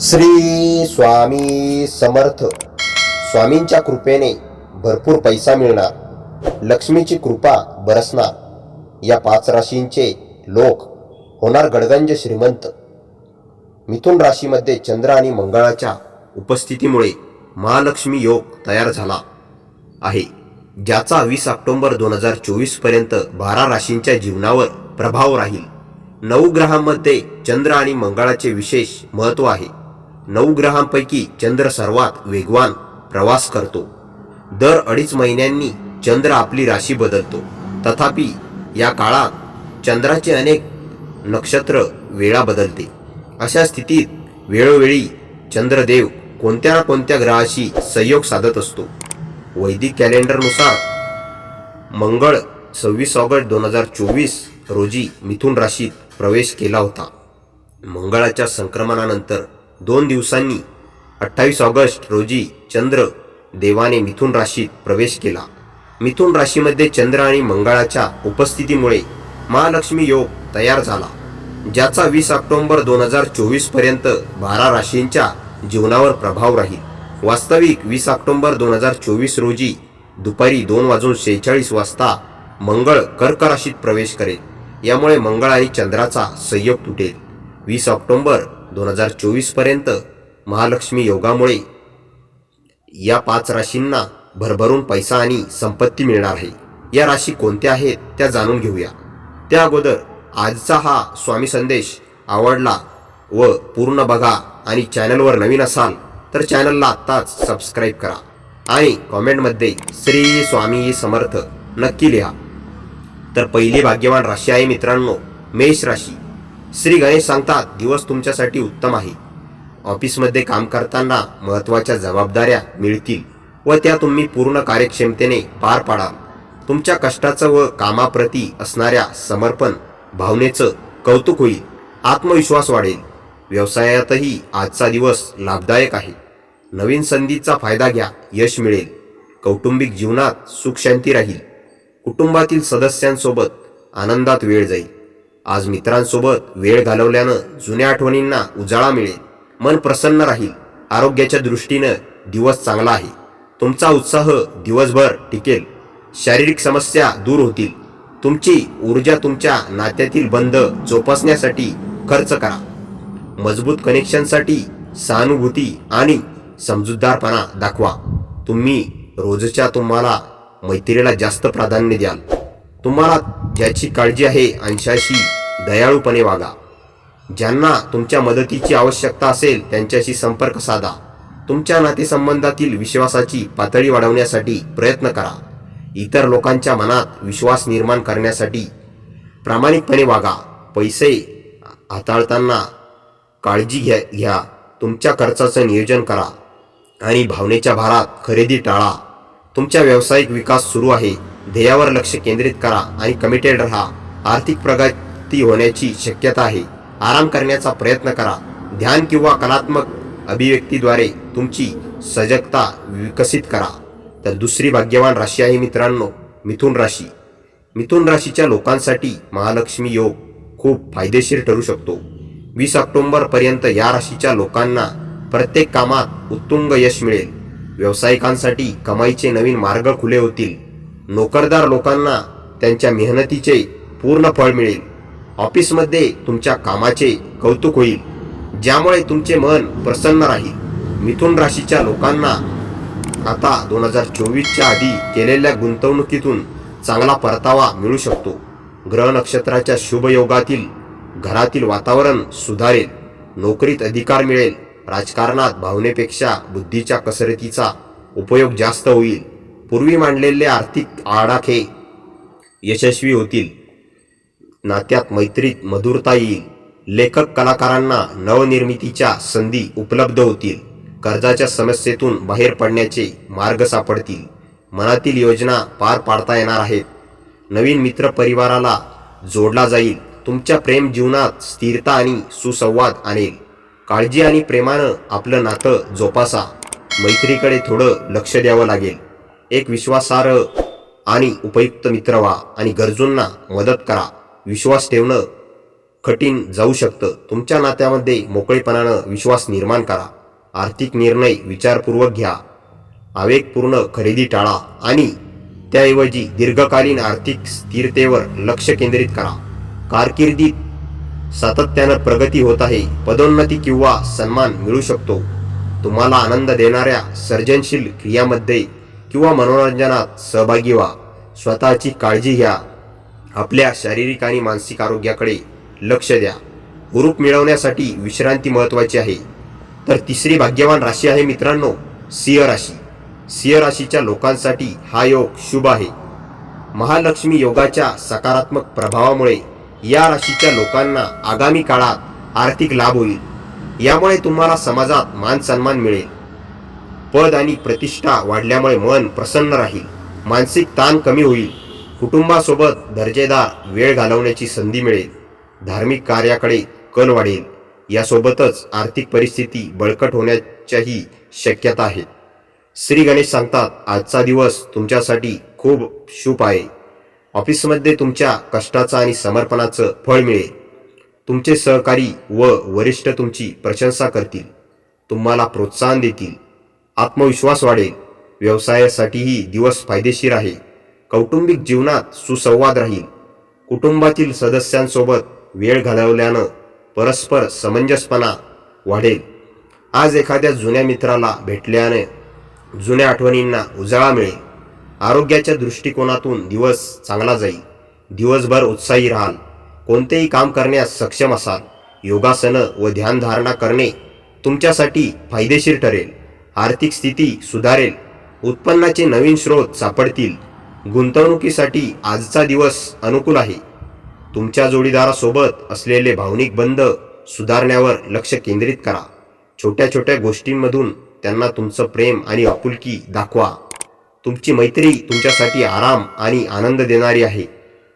श्री स्वामी समर्थ. स्वामींच्या कृपेने भरपूर पैसा मिळणार. लक्ष्मीची कृपा बरसणार. या पाच राशींचे लोक होणार गडगंज श्रीमंत. मिथुन राशीमध्ये चंद्र आणि मंगळाच्या उपस्थितीमुळे महालक्ष्मी योग तयार झाला आहे ज्याचा वीस ऑक्टोंबर दोन हजार चोवीसपर्यंत बारा राशींच्या जीवनावर प्रभाव राहील. नऊ ग्रहांमध्ये चंद्र आणि मंगळाचे विशेष महत्त्व आहे. नऊ ग्रहांपैकी चंद्र सर्वात वेगवान प्रवास करतो. दर अडीच महिन्यांनी चंद्र आपली राशी बदलतो. तथापि या काळात चंद्राचे अनेक नक्षत्र वेळा बदलते. अशा स्थितीत वेळोवेळी चंद्रदेव कोणत्या ना कोणत्या ग्रहाशी संयोग साधत असतो. वैदिक कॅलेंडरनुसार मंगळ सव्वीस ऑगस्ट दोन हजार चोवीस रोजी मिथुन राशीत प्रवेश केला होता. मंगळाच्या संक्रमणानंतर दोन दिवसांनी अठ्ठावीस ऑगस्ट रोजी चंद्र देवाने मिथुन राशीत प्रवेश केला. मिथुन राशीमध्ये चंद्र आणि मंगळाच्या उपस्थितीमुळे महालक्ष्मी योग तयार झाला ज्याचा वीस ऑक्टोंबर दोन हजार चोवीसपर्यंत बारा राशींच्या जीवनावर प्रभाव राहील. वास्तविक वीस ऑक्टोंबर दोन हजार चोवीस रोजी दुपारी दोन वाजून शेहेचाळीस वाजता मंगळ कर्क राशीत प्रवेश करेल. यामुळे मंगळ आणि चंद्राचा संयोग तुटेल. वीस ऑक्टोंबर दोन हजार चोवीसपर्यंत महालक्ष्मी योगामुळे या पाच राशींना भरभरून पैसा आणि संपत्ती मिळणार आहे. या राशी कोणत्या आहेत त्या जाणून घेऊया. त्या अगोदर आजचा हा स्वामी संदेश आवडला व पूर्ण बघा आणि चॅनलवर नवीन असाल तर चॅनलला आत्ताच सबस्क्राईब करा आणि कॉमेंटमध्ये श्री स्वामी समर्थ नक्की लिहा. तर पहिली भाग्यवान राशी आहे मित्रांनो मेष राशी. श्री गणेश सांगतात दिवस तुमच्यासाठी उत्तम आहे. ऑफिसमध्ये काम करताना महत्त्वाच्या जबाबदाऱ्या मिळतील व त्या तुम्ही पूर्ण कार्यक्षमतेने पार पाडाल. तुमच्या कष्टाचं व कामाप्रती असणाऱ्या समर्पण भावनेचं कौतुक होईल आत्मविश्वास वाढेल. व्यवसायातही आजचा दिवस लाभदायक आहे. नवीन संधीचा फायदा घ्या यश मिळेल. कौटुंबिक जीवनात सुखशांती राहील. कुटुंबातील सदस्यांसोबत आनंदात वेळ जाईल. आज मित्रांसोबत वेळ घालवल्यानं जुन्या आठवणींना उजाळा मिळेल. मन प्रसन्न राहील. आरोग्याच्या दृष्टीनं दिवस चांगला आहे. तुमचा उत्साह दिवसभर टिकेल. शारीरिक समस्या दूर होतील. तुमची ऊर्जा तुमच्या नात्यातील बंध जोपासण्यासाठी खर्च करा. मजबूत कनेक्शनसाठी सहानुभूती आणि समजूतदारपणा दाखवा. तुम्ही रोजच्या तुम्हाला मैत्रीला जास्त प्राधान्य द्याल. तुम्हाला ज्याची काळजी आहे अंशाशी दयाळूपणे वागा. ज्यांना तुमच्या मदतीची आवश्यकता असेल त्यांच्याशी संपर्क साधा. तुमच्या नातेसंबंधातील विश्वासाची पातळी वाढवण्यासाठी प्रयत्न करा. इतर लोकांच्या मनात विश्वास निर्माण करण्यासाठी प्रामाणिकपणे वागा. पैसे हाताळताना काळजी घ्या घ्या. तुमच्या खर्चाचं नियोजन करा आणि भावनेच्या भारात खरेदी टाळा. तुमचा व्यावसायिक विकास सुरू आहे. ध्येयावर लक्ष केंद्रित करा आणि कमिटेड राहा. आर्थिक प्रगती होण्याची शक्यता आहे. आराम करण्याचा प्रयत्न करा. ध्यान किंवा कलात्मक अभिव्यक्तीद्वारे तुमची सजगता विकसित करा. तर दुसरी भाग्यवान राशी आहे मित्रांनो मिथुन राशी. मिथुन राशीच्या लोकांसाठी महालक्ष्मी योग खूप फायदेशीर ठरू शकतो. वीस ऑक्टोंबरपर्यंत या राशीच्या लोकांना प्रत्येक कामात उत्तुंग यश मिळेल. व्यावसायिकांसाठी कमाईचे नवीन मार्ग खुले होतील. नोकरदार लोकांना त्यांच्या मेहनतीचे पूर्ण फळ मिळेल. ऑफिसमध्ये तुमच्या कामाचे कौतुक होईल ज्यामुळे तुमचे मन प्रसन्न राहील. मिथुन राशीच्या लोकांना आता दोन हजार चोवीसच्या आधी केलेल्या गुंतवणुकीतून चांगला परतावा मिळू शकतो. ग्रह नक्षत्राच्या शुभयोगातील घरातील वातावरण सुधारेल नोकरीत अधिकार मिळेल राजकारणात भावनेपेक्षा बुद्धीच्या कसरतीचा उपयोग जास्त होईल. पूर्वी मांडलेले आर्थिक आडाखे यशस्वी होतील. नात्यात मैत्रीत मधुरता येईल लेखक कलाकारांना नवनिर्मितीच्या संधी उपलब्ध होतील. कर्जाच्या समस्येतून बाहेर पडण्याचे मार्ग सापडतील. मनातील योजना पार पाडता येणार आहेत. नवीन मित्र परिवाराला जोडला जाईल. तुमच्या प्रेम जीवनात स्थिरता आणि सुसंवाद आणेल. काळजी आणि प्रेमानं आपलं नातं जोपासा. मैत्रीकडे थोडं लक्ष द्यावं लागेल. एक विश्वासार्ह आणि उपयुक्त मित्र व्हा आणि गरजूंना मदत करा. विश्वास ठेवणं कठीण जाऊ शकतं. तुमच्या नात्यामध्ये मोकळेपणानं विश्वास निर्माण करा. आर्थिक निर्णय विचारपूर्वक घ्या. आवेगपूर्ण खरेदी टाळा आणि त्याऐवजी दीर्घकालीन आर्थिक स्थिरतेवर लक्ष केंद्रित करा. कारकिर्दीत सातत्यानं प्रगती होत आहे. पदोन्नती किंवा सन्मान मिळू शकतो. तुम्हाला आनंद देणाऱ्या सर्जनशील क्रियामध्ये किंवा मनोरंजनात सहभागी व्हा. स्वतःची काळजी घ्या. आपल्या शारीरिक आणि मानसिक आरोग्याकडे लक्ष द्या. हुरूप मिळवण्यासाठी विश्रांती महत्त्वाची आहे. तर तिसरी भाग्यवान राशी आहे मित्रांनो सिंह राशी. सिंह राशीच्या लोकांसाठी हा योग शुभ आहे. महालक्ष्मी योगाच्या सकारात्मक प्रभावामुळे या राशीच्या लोकांना आगामी काळात आर्थिक लाभ होईल. यामुळे तुम्हाला समाजात मान सन्मान मिळेल. पद आणि प्रतिष्ठा वाढल्यामुळे मन प्रसन्न राहील. मानसिक ताण कमी होईल. कुटुंबासोबत दर्जेदार वेळ घालवण्याची संधी मिळेल. धार्मिक कार्याकडे कल वाढेल. यासोबतच आर्थिक परिस्थिती बळकट होण्याच्याही शक्यता आहे. श्री गणेश सांगतात आजचा दिवस तुमच्यासाठी खूप शुभ आहे. ऑफिसमध्ये तुमच्या कष्टाचं आणि समर्पणाचं फळ मिळेल. तुमचे सहकारी व वरिष्ठ तुमची प्रशंसा करतील. तुम्हाला प्रोत्साहन देतील. आत्मविश्वास वाढेल. व्यवसायासाठीही दिवस फायदेशीर आहे. कौटुंबिक जीवनात सुसंवाद राहील. कुटुंबातील सदस्यांसोबत वेळ घालवल्यानं परस्पर समंजसपणा वाढेल. आज एखाद्या जुन्या मित्राला भेटल्याने जुन्या आठवणींना उजाळा मिळेल. आरोग्याच्या दृष्टिकोनातून दिवस चांगला जाईल. दिवसभर उत्साही राहाल. कोणतेही काम करण्यास सक्षम असाल. योगासनं व ध्यानधारणा करणे तुमच्यासाठी फायदेशीर ठरेल. आर्थिक स्थिती सुधारेल. उत्पन्नाचे नवीन स्रोत सापडतील. गुंतवणुकीसाठी आजचा दिवस अनुकूल आहे. तुमच्या जोडीदारासोबत असलेले भावनिक बंध सुधारण्यावर लक्ष केंद्रित करा. छोट्या छोट्या गोष्टींमधून त्यांना तुमचं प्रेम आणि आपुलकी दाखवा. तुमची मैत्री तुमच्यासाठी आराम आणि आनंद देणारी आहे.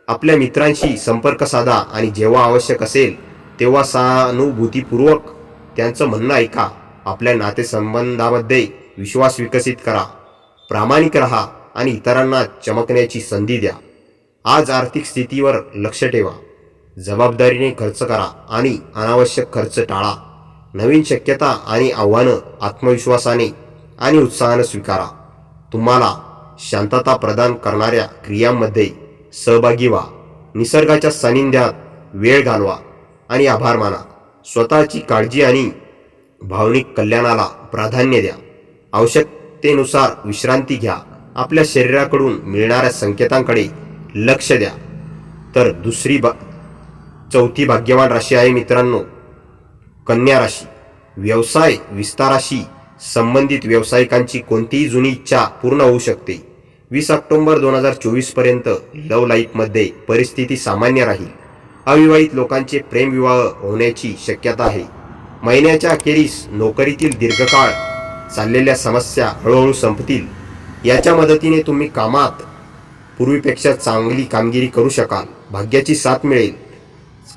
आपल्या मित्रांशी संपर्क साधा आणि जेव्हा आवश्यक असेल तेव्हा सहानुभूतीपूर्वक त्यांचं म्हणणं ऐका. आपल्या नातेसंबंधामध्ये विश्वास विकसित करा. प्रामाणिक रहा. आणि इतरांना चमकण्याची संधी द्या. आज आर्थिक स्थितीवर लक्ष ठेवा. जबाबदारीने खर्च करा आणि अनावश्यक खर्च टाळा. नवीन शक्यता आणि आव्हानं आत्मविश्वासाने आणि उत्साहानं स्वीकारा. तुम्हाला शांतता प्रदान करणाऱ्या क्रियांमध्ये सहभागी व्हा. निसर्गाच्या सानिध्यात वेळ घालवा आणि आभार माना. स्वतःची काळजी आणि भावनिक कल्याणाला प्राधान्य द्या. आवश्यकतेनुसार विश्रांती घ्या. आपल्या शरीराकडून मिळणाऱ्या संकेतांकडे लक्ष द्या. तर दुसरी बा चौथी भाग्यवान राशी आहे मित्रांनो कन्या राशी. व्यवसाय विस्ताराशी संबंधित व्यावसायिकांची कोणतीही जुनी इच्छा पूर्ण होऊ शकते. वीस ऑक्टोंबर दोन हजार चोवीसपर्यंत लव लाईफमध्ये परिस्थिती सामान्य राहील. अविवाहित लोकांचे प्रेमविवाह होण्याची शक्यता आहे. महिन्याच्या अखेरीस नोकरीतील दीर्घकाळ चाललेल्या समस्या हळूहळू संपतील. याच्या मदतीने तुम्ही कामात पूर्वीपेक्षा चांगली कामगिरी करू शकाल. भाग्याची साथ मिळेल.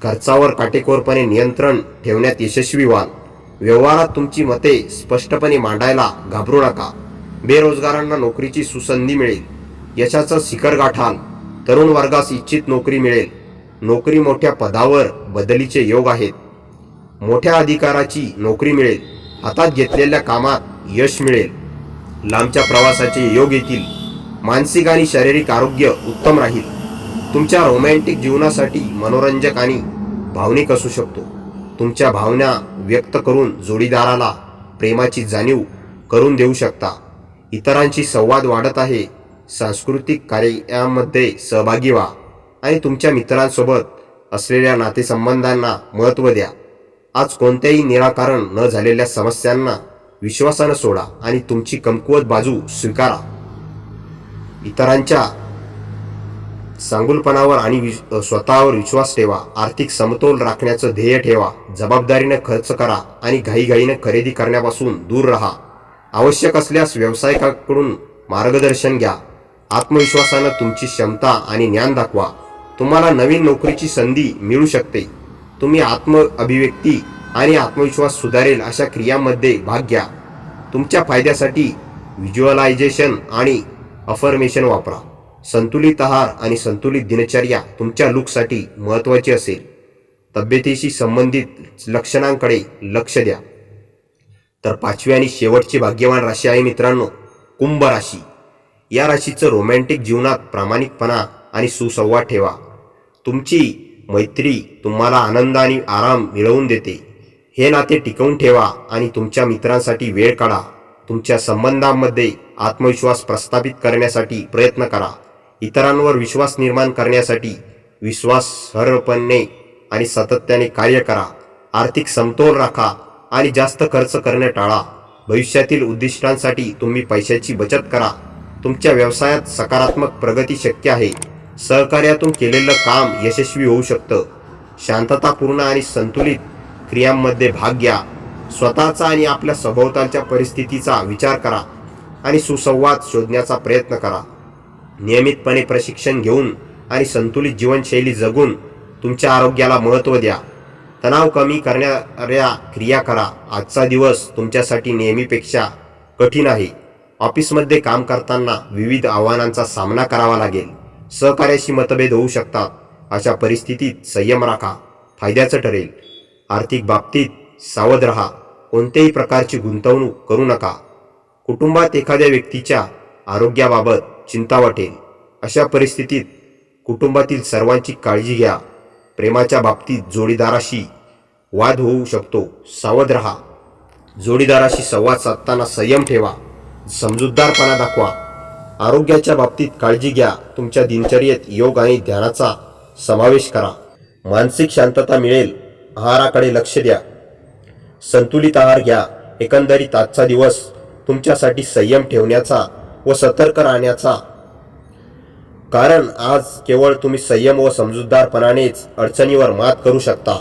खर्चावर काटेकोरपणे नियंत्रण ठेवण्यात यशस्वी व्हाल. व्यवहारात तुमची मते स्पष्टपणे मांडायला घाबरू नका. बेरोजगारांना नोकरीची सुसंधी मिळेल. यशाचं शिखर गाठाल. तरुण वर्गास इच्छित नोकरी मिळेल. नोकरी मोठ्या पदावर बदलीचे योग आहेत. मोठ्या अधिकाराची नोकरी मिळेल. हातात घेतलेल्या कामात यश मिळेल. लांबच्या प्रवासाचे योग येतील. मानसिक आणि शारीरिक आरोग्य उत्तम राहील. तुमच्या रोमॅन्टिक जीवनासाठी मनोरंजक आणि भावनिक असू शकतो. तुमच्या भावना व्यक्त करून जोडीदाराला प्रेमाची जाणीव करून देऊ शकता. इतरांशी संवाद वाढत आहे. सांस्कृतिक कार्यामध्ये सहभागी व्हा आणि तुमच्या मित्रांसोबत असलेल्या नातेसंबंधांना महत्त्व द्या. आज कोणत्याही निराकारण न झालेल्या समस्यांना विश्वासानं सोडा आणि तुमची कमकुवत बाजू स्वीकारा. इतरांच्या सांगुलपणावर आणि विश- स्वतःवर विश्वास ठेवा. आर्थिक समतोल राखण्याचं ध्येय ठेवा. जबाबदारीनं खर्च करा आणि घाईघाईनं खरेदी करण्यापासून दूर राहा. आवश्यक असल्यास व्यावसायिकाकडून मार्गदर्शन घ्या. आत्मविश्वासानं तुमची क्षमता आणि ज्ञान दाखवा. तुम्हाला नवीन नोकरीची संधी मिळू शकते. तुम्ही आत्म अभिव्यक्ती आणि आत्मविश्वास सुधारेल अशा क्रियांमध्ये भाग घ्या. तुमच्या फायद्यासाठी व्हिज्युअलायझेशन आणि अफर्मेशन वापरा. संतुलित आहार आणि संतुलित दिनचर्या तुमच्या लुकसाठी महत्त्वाची असेल. तब्येतीशी संबंधित लक्षणांकडे लक्ष द्या. तर पाचवी आणि शेवटची भाग्यवान राशी आहे मित्रांनो कुंभ राशी. या राशीचं रोमॅन्टिक जीवनात प्रामाणिकपणा आणि सुसंवाद ठेवा. तुमची मैत्री तुम्हाला आनंद आणि आराम मिळवून देते. हे नाते टिकवून ठेवा आणि तुमच्या मित्रांसाठी वेळ काढा. तुमच्या संबंधांमध्ये आत्मविश्वास प्रस्थापित करण्यासाठी प्रयत्न करा. इतरांवर विश्वास निर्माण करण्यासाठी विश्वासार्हपणे आणि सातत्याने कार्य करा. आर्थिक समतोल राखा आणि जास्त खर्च करणे टाळा. भविष्यातील उद्दिष्टांसाठी तुम्ही पैशाची बचत करा. तुमच्या व्यवसायात सकारात्मक प्रगती शक्य आहे. सहकार्यातून केलेलं काम यशस्वी होऊ शकतं. शांततापूर्ण आणि संतुलित क्रियांमध्ये भाग घ्या. स्वतःचा आणि आपल्या सभोवतालच्या परिस्थितीचा विचार करा आणि सुसंवाद शोधण्याचा प्रयत्न करा. नियमितपणे प्रशिक्षण घेऊन आणि संतुलित जीवनशैली जगून तुमच्या आरोग्याला महत्त्व द्या. तणाव कमी करणाऱ्या क्रिया करा. आजचा दिवस तुमच्यासाठी नेहमीपेक्षा कठीण आहे. ऑफिसमध्ये काम करताना विविध आव्हानांचा सामना करावा लागेल. सहकार्याशी मतभेद होऊ शकतात. अशा परिस्थितीत संयम राखा. फायद्याचं ठरेल. आर्थिक बाबतीत सावध रहा. कोणत्याही प्रकारची गुंतवणूक करू नका. कुटुंबात एखाद्या व्यक्तीच्या आरोग्याबाबत चिंता वाटेल. अशा परिस्थितीत कुटुंबातील सर्वांची काळजी घ्या. प्रेमाच्या बाबतीत जोडीदाराशी वाद होऊ शकतो. सावध रहा. जोडीदाराशी संवाद साधताना संयम ठेवा. समजूतदारपणा दाखवा. आरोग्याच्या बाबतीत काळजी घ्या. तुमच्या दिनचर्येत योग आणि ध्यानाचा समावेश करा. मानसिक शांतता मिळेल. आहाराकडे लक्ष द्या. संतुलित आहार घ्या. एकंदरीत आजचा दिवस तुमच्यासाठी संयम ठेवण्याचा व सतर्क राहण्याचा. कारण आज केवळ तुम्ही संयम व समजूतदारपणानेच अडचणीवर मात करू शकता.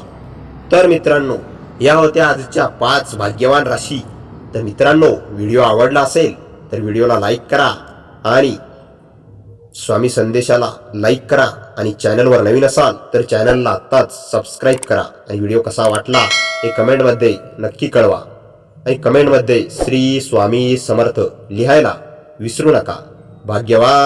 तर मित्रांनो या होत्या आजच्या पाच भाग्यवान राशी. तर मित्रांनो व्हिडिओ आवडला असेल तर व्हिडिओला लाईक करा आणि स्वामी संदेशाला लाईक करा. आणि चॅनलवर नवीन असाल तर चॅनलला आत्ताच सबस्क्राईब करा आणि व्हिडिओ कसा वाटला हे कमेंटमध्ये नक्की कळवा. आणि कमेंटमध्ये श्री स्वामी समर्थ लिहायला विसरू नका. भाग्यवान!